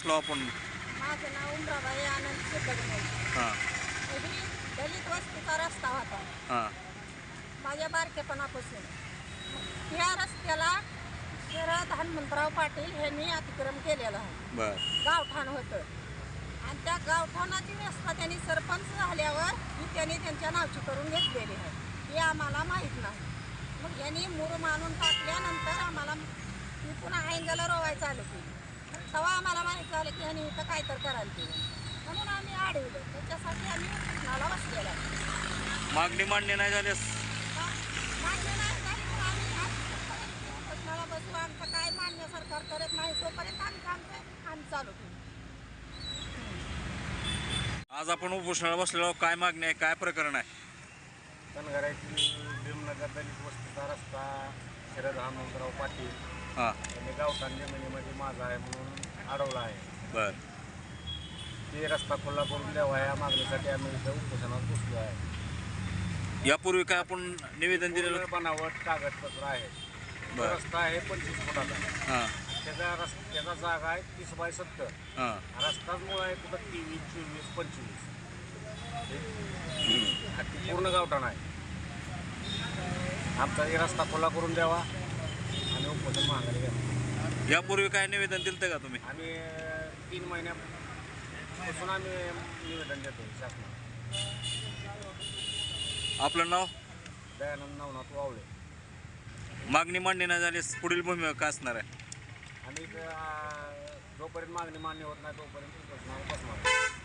बसलो आपण? माझं नाव उमराबाई आनंद शेकडे हां. ही दलित वस्तीचा रस्ता होता. हां. माझ्या बारकेपणापासून. या रस्त्याला शरद हनुमंतराव पाटील यांनी अतिक्रम केलेलं आहे. बर. गावठाण होतं. आणि त्या गावठाणाची व्यवस्था त्यांनी सरपंच झाल्यावर ही त्यांनी त्यांच्या नावची करून घेतलेली आहे. हे आम्हाला माहीत नाही. मग यांनी मूर मानून टाकल्यानंतर आम्हाला इथून आयंगाला रोवायचं आलं की. तेव्हा आम्हाला माहीत झालं की ह्यांनी इथं काय तर करायला केलं म्हणून आम्ही अडवलं त्याच्यासाठी आम्ही उपोषणाला बसलेला. मागणी मान्य नाही झाल्यास मान्य नाही झाली तर आम्ही आज उपोषणाला बसू आमचं काय मान्य सरकार करत नाही तोपर्यंत आम्ही आमचं आम्ही चालू ठेवू. आज आपण उपोषणाला बसलेलो काय मागणी आहे? काय प्रकरण आहे? कनगरातील भीमनगर दलित वस्तीचा रस्ता शरद हनुमंतराव पाटील. हां. यांनी गावठाण जमिनीमध्ये माझा आहे म्हणून अडवला आहे. बर. ते रस्ता खुला करून द्यावा या मागणीसाठी आम्ही इथं उपोषणात बसलो आहे. यापूर्वी काय आपण निवेदन दिलेलं? पूर्ण बनावट कागदपत्र आहे. तो बरं. रस्ता आहे पंचवीस फुटाचा. हां. त्याचा रस त्याचा जागा आहे तीस बाय सत्तर. हां. रस्ताच मुळे आहे कुठं तेवीस चोवीस पंचवीस. हा ती पूर्ण गावठाण आहे. आमचा हे रस्ता खुला करून द्यावा. माघारी घ्या यापूर्वी काय निवेदन दिलं का तुम्ही? आम्ही तीन महिन्यापासून आम्ही निवेदन देतो शासनाला. आपलं नाव? दयानंद नवनाथ वावळे. मागणी मान्य नाही झाल्यास पुढील भूमिका काय असणार आहे? आणि जोपर्यंत मागणी मान्य होत नाही तोपर्यंत